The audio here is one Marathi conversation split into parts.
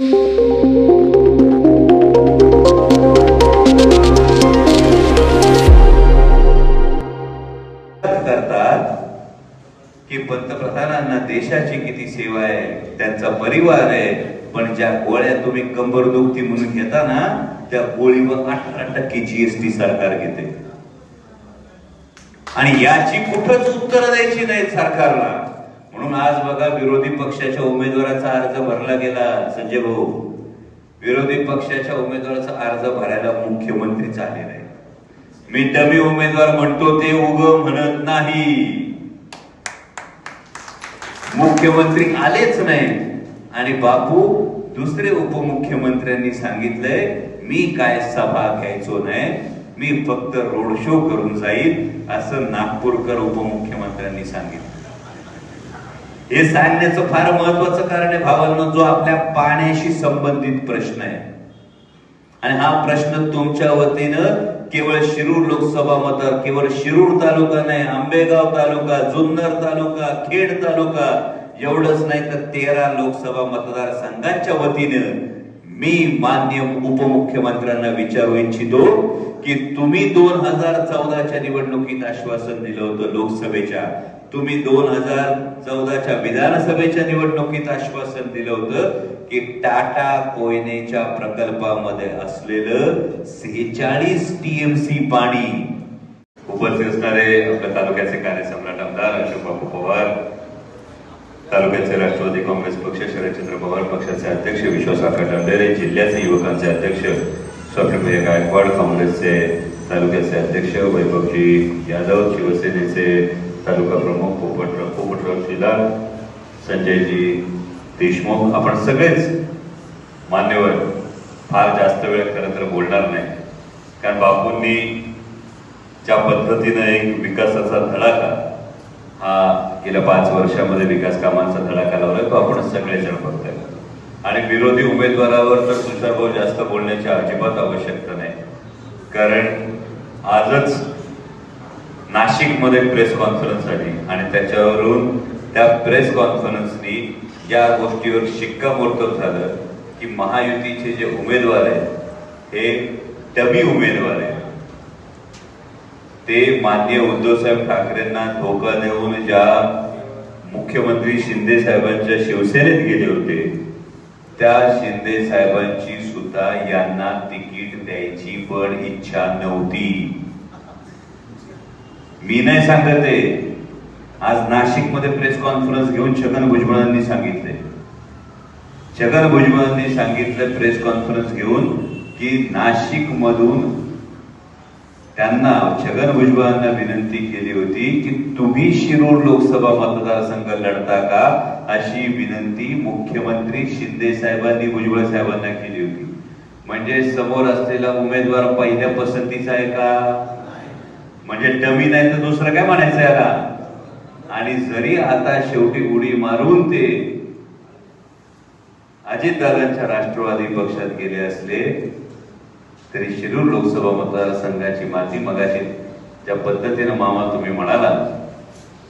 करतात की पंतप्रधानांना देशाची किती सेवा आहे त्यांचा परिवार आहे पण ज्या गोळ्या तुम्ही कंबर दुखती म्हणून घेता ना त्या गोळीवर अठरा टक्के जीएसटी सरकार घेते. आणि याची कुठंच उत्तर द्यायची नाहीत सरकारला. म्हणून आज बघा विरोधी पक्षाच्या उमेदवाराचा अर्ज भरला गेला संजय भाऊ. विरोधी पक्षाच्या उमेदवाराचा अर्ज भरायला मुख्यमंत्री आले नाही मी डमी उमेदवार म्हणतो ते उग म्हणत नाही. मुख्यमंत्री आलेच नाही. आणि बापू दुसरे उपमुख्यमंत्र्यांनी सांगितलंय मी काय सभा घ्यायचो नाही मी फक्त रोड शो करून जाईल असं नागपूरकर उपमुख्यमंत्र्यांनी सांगितलं. हे सांगण्याचं फार महत्वाचं कारण आहे भावांना जो आपल्या पाण्याशी संबंधित प्रश्न आहे. आणि हा प्रश्न तुमच्या वतीनं केवळ शिरूर लोकसभा मतदार केवळ शिरूर तालुका नाही आंबेगाव तालुका जुन्नर तालुका खेड तालुका एवढंच नाही तर तेरा लोकसभा मतदारसंघांच्या वतीनं मी मान्य उपमुख्यमंत्र्यांना विचारू इच्छितो की तुम्ही दोन हजार चौदाच्या निवडणुकीत आश्वासन दिलं होतं लोकसभेच्या. तुम्ही दोन हजार चौदाच्या विधानसभेच्या निवडणुकीत आश्वासन दिलं होतं की टाटा कोयनेच्या प्रकल्पामध्ये असलेलं सेहेचाळीस टीएमसी पाणी उपस्थित असणारे आपल्या तालुक्याचे कार्यसम्राट आमदार अशोक बापू पवार तालुक्याचे राष्ट्रवादी काँग्रेस पक्ष शरदचंद्र पवार पक्षाचे अध्यक्ष विश्वास आकाश जिल्ह्याचे युवकांचे अध्यक्ष स्वप्नप्रिय गायकवाड काँग्रेसचे तालुक्याचे अध्यक्ष वैभवजी यादव शिवसेनेचे तालुका प्रमुख पोपटराव पोपटराव शिलार संजयजी देशमुख आपण सगळेच मान्यवर फार जास्त वेळ खरं तर बोलणार नाही. कारण बापूंनी ज्या पद्धतीनं एक विकासाचा धडाका हा गेल्या पाच वर्षामध्ये विकास कामांचा धडाका लावला तो आपण सगळेजण बघतोय. आणि विरोधी उमेदवारावर तर तुषारभाऊ जास्त बोलण्याची अजिबात आवश्यकता नाही. कारण आजच नाशिकमध्ये प्रेस कॉन्फरन्स झाली आणि त्याच्यावरून त्या प्रेस कॉन्फरन्सनी या गोष्टीवर शिक्कामोर्तब झालं की महायुतीचे जे उमेदवार आहेत हे डबी उमेदवार आहेत. ते माननीय उद्धवसाहेब ठाकरेंना धोका देऊन ज्या मुख्यमंत्री शिंदे साहेबांच्या शिवसेनेत गेले होते त्या शिंदे साहेबांची सुद्धा यांना तिकीट द्यायची पण इच्छा नव्हती. मी नाही सांगत ते आज नाशिकमध्ये प्रेस कॉन्फरन्स घेऊन छगन भुजबळांनी सांगितले. छगन भुजबळांनी सांगितलं प्रेस कॉन्फरन्स घेऊन की नाशिक मधून त्यांना छगन भुजबळांना विनंती केली होती की तुम्ही शिरूर लोकसभा मतदारसंघ लढता का? अशी विनंती मुख्यमंत्री शिंदे साहेबांनी भुजबळ साहेबांना केली होती. म्हणजे समोर असलेला उमेदवार पहिल्या पसंतीचा आहे का? म्हणजे डमी नाही तर दुसरं काय म्हणायचं याला? आणि जरी आता शेवटी उडी मारून ते अजितदादांच्या राष्ट्रवादी पक्षात गेले असले तरी शिरूर लोकसभा मतदारसंघाची माती मगाशी ज्या पद्धतीनं मामा तुम्ही म्हणाला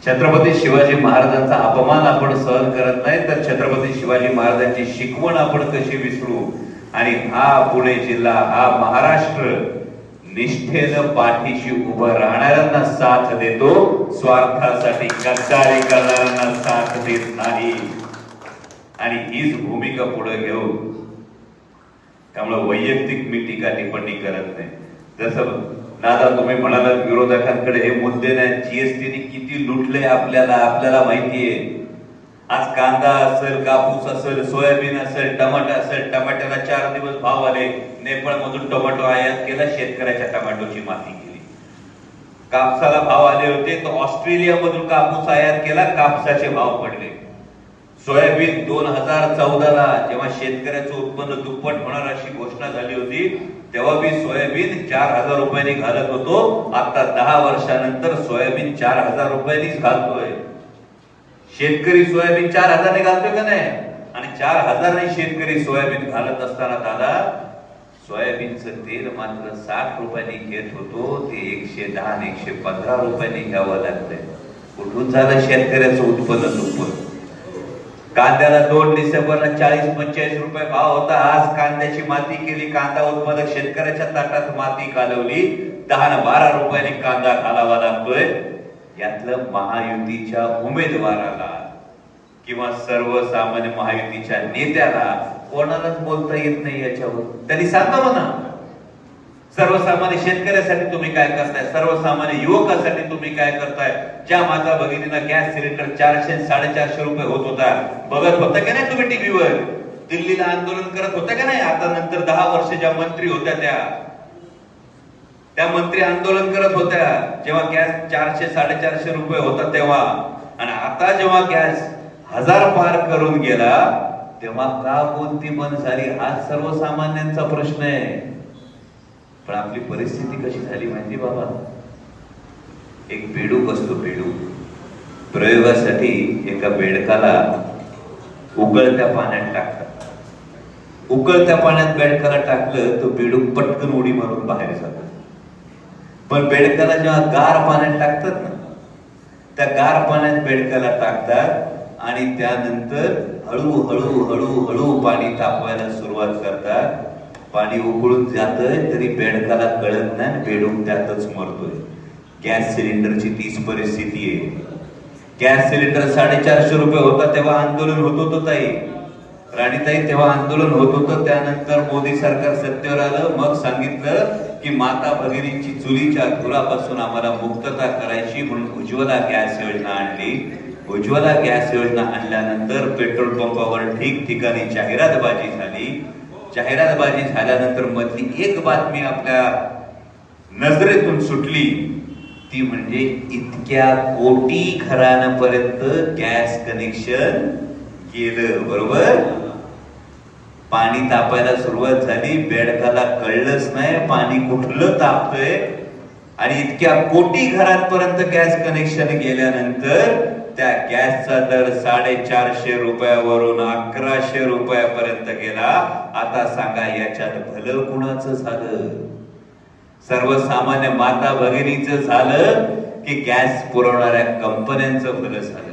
छत्रपती शिवाजी महाराजांचा अपमान आपण सहन करत नाही तर छत्रपती शिवाजी महाराजांची शिकवण आपण कशी विसरू? आणि हा पुणे जिल्हा हा महाराष्ट्र निष्ठेनं पाठीशी उभं राहणाऱ्यांना साथ देतो. स्वार्थासाठी गद्दारी करणाऱ्यांना साथ देत नाही. आणि हीच भूमिका पुढे घेऊन त्यामुळे वैयक्तिक मी टीका टिप्पणी करत नाही. जसं दादा तुम्ही म्हणालात विरोधकांकडे हे मुद्दे नाही. जीएसटीने किती लुटले आपल्याला आपल्याला माहितीये. आज कांदा असेल कापूस असेल सोयाबीन असेल टमाटर असेल टमाट्याला चार दिवस भाव आले नेपाळ मधून टोमॅटो आयात केला शेतकऱ्याच्या टोमॅटोची माती केली. कापसाला भाव आले होते तर ऑस्ट्रेलिया मधून कापूस आयात केला कापसाचे भाव पडले. सोयाबीन दोन हजार चौदाला जेव्हा शेतकऱ्याचं उत्पन्न दुप्पट होणार अशी घोषणा झाली होती तेव्हा मी सोयाबीन चार हजार रुपयांनी घालत होतो. आता दहा वर्षानंतर सोयाबीन चार हजार रुपयांनीच घालतोय. शेतकरी सोयाबीन चार हजारने घालतोय का नाही? आणि चार हजारने शेतकरी सोयाबीन घालत असताना दादा सोयाबीनचं तेल मात्र साठ रुपयांनी घेत होतो ते एकशे दहा आणि एकशे पंधरा रुपयांनी घ्यावं लागतंय. कुठून झालं शेतकऱ्याचं उत्पन्न दुप्पट? कांद्याला दोन डिसेंबरला चाळीस पंचेचाळीस रुपये भाव होता. आज कांद्याची माती केली कांदा उत्पादक शेतकऱ्याच्या ताटात माती घालवली. दहा बारा रुपयाने कांदा घालावा लागतोय. यातलं महायुतीच्या उमेदवाराला किंवा सर्वसामान्य महायुतीच्या नेत्याला कोणालाच बोलता येत नाही याच्यावर. त्यांनी सांगा म्हणा. सर्वसामान्य शेतकऱ्यासाठी तुम्ही काय करताय? सर्वसामान्य युवकासाठी तुम्ही काय करताय? ज्या माझा भगिनीला गॅस सिलेंडर चारशे साडेचारशे रुपये होत होता. बघत होता का नाही तुम्ही टीव्हीवर? दिल्लीला आंदोलन करत होता का नाही? आता नंतर दहा वर्ष ज्या मंत्री होत्या त्या त्या मंत्री आंदोलन करत होत्या. जेव्हा गॅस चारशे साडेचारशे रुपये होता तेव्हा. आणि आता जेव्हा गॅस हजार पार करून गेला तेव्हा का कोणती बंद झाली? हा सर्वसामान्यांचा प्रश्न आहे. पण आपली परिस्थिती कशी झाली माहिती बाबा? एक बेडूक असतो बेडूक प्रयोगासाठी एका बेडकाला उकळत्या पाण्यात टाकतात. उकळत्या पाण्यात बेडकाला टाकलं तो बेडूक पटकन उडी मारून बाहेर जातो. पण बेडकाला जेव्हा गार पाण्यात टाकतात ना त्या गार पाण्यात बेडकाला टाकतात आणि त्यानंतर हळूहळू हळू हळू पाणी तापवायला सुरुवात करतात. पाणी उकळून जातंय तरी बेडकाला कळत नाही आणि बेडूक त्यातच मरतोय. गॅस सिलेंडरची तीच परिस्थिती आहे. गॅस सिलेंडर साडेचारशे रुपये होता तेव्हा आंदोलन होत होतं ताई. राणीताई तेव्हा आंदोलन होत होतं. त्यानंतर मोदी सरकार सत्तेवर आलं. मग सांगितलं की माता भगिनींची चुलीच्या धुरापासून आम्हाला मुक्तता करायची म्हणून उज्ज्वला गॅस योजना आणली. उज्ज्वला गॅस योजना आणल्यानंतर पेट्रोल पंपावर ठिकठिकाणी जाहिरातबाजी झाली. जाहिरातबाजी झाल्यानंतर मधली एक बातमी आपल्या नजरेतून सुटली. ती म्हणजे इतक्या कोटी घरांपर्यंत गॅस कनेक्शन केलं बरोबर? पाणी तापायला सुरुवात झाली बेडकाला कळलंच नाही पाणी कुठलं तापतंय? आणि इतक्या कोटी घरांपर्यंत गॅस कनेक्शन गेल्यानंतर त्या गॅसचा दर साडेचारशे रुपयावरून अकराशे रुपयापर्यंत गेला. आता सांगा याच्यात भलं कुणाचं झालं? सर्वसामान्य माता भगिनीचं झालं की गॅस पुरवणाऱ्या कंपन्यांचं भलं झालं?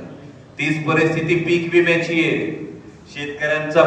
तीच परिस्थिती पीक विम्याची आहे. शेतकऱ्यांचा